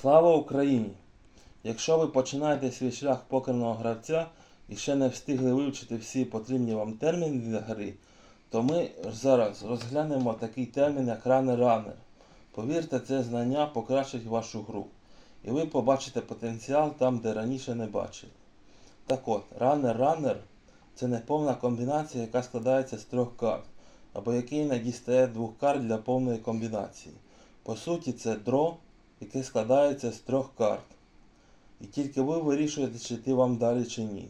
Слава Україні! Якщо ви починаєте свій шлях покерного гравця і ще не встигли вивчити всі потрібні вам терміни для гри, то ми зараз розглянемо такий термін, як ранер-ранер. Повірте, це знання покращить вашу гру. І ви побачите потенціал там, де раніше не бачили. Так от, ранер-ранер це неповна комбінація, яка складається з трьох карт, або який не дістає двох карт для повної комбінації. По суті, це дро, яке складається з трьох карт. І тільки ви вирішуєте, чи йти вам далі чи ні.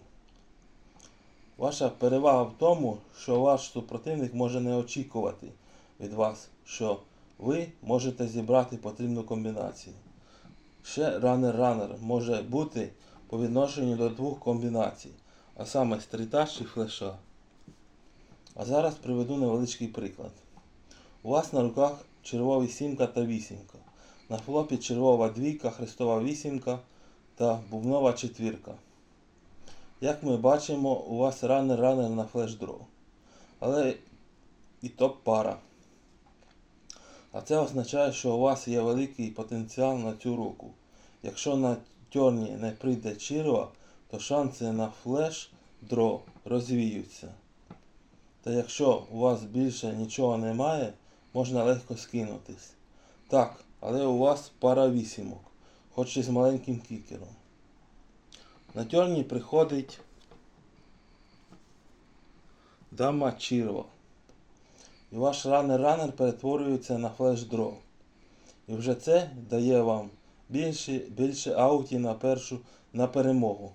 Ваша перевага в тому, що ваш супротивник може не очікувати від вас, що ви можете зібрати потрібну комбінацію. Ще ранер-ранер може бути по відношенню до двох комбінацій, а саме стріта чи флеша. А зараз приведу невеличкий приклад. У вас на руках червові сімка та вісімка. На флопі червова двійка, хрестова вісімка та бубнова четвірка. Як ми бачимо, у вас ранер-ранер на флеш-дроу. Але і топ-пара. А це означає, що у вас є великий потенціал на цю руку. Якщо на тьорні не прийде черва, то шанси на флеш-дро розвіються. Та якщо у вас більше нічого немає, можна легко скинутись. Так, але у вас пара вісімок, хоч і з маленьким кікером. На тьорні приходить дама черва. І ваш ранер-ранер перетворюється на флеш-дро. І вже це дає вам більше, більше аутів на першу на перемогу.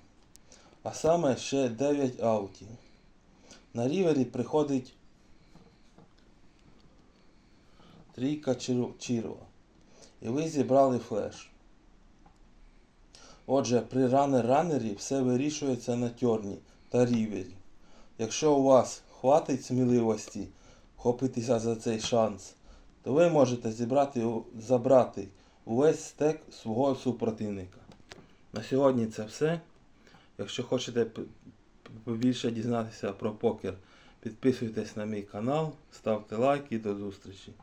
А саме ще 9 аутів. На рівері приходить трійка черва. І ви зібрали флеш. Отже, при ранер-ранері все вирішується на тьорні та рівері. Якщо у вас хватить сміливості вхопитися за цей шанс, то ви можете зібрати, забрати увесь стек свого супротивника. На сьогодні це все. Якщо хочете п- дізнатися про покер, підписуйтесь на мій канал, ставте лайки і до зустрічі.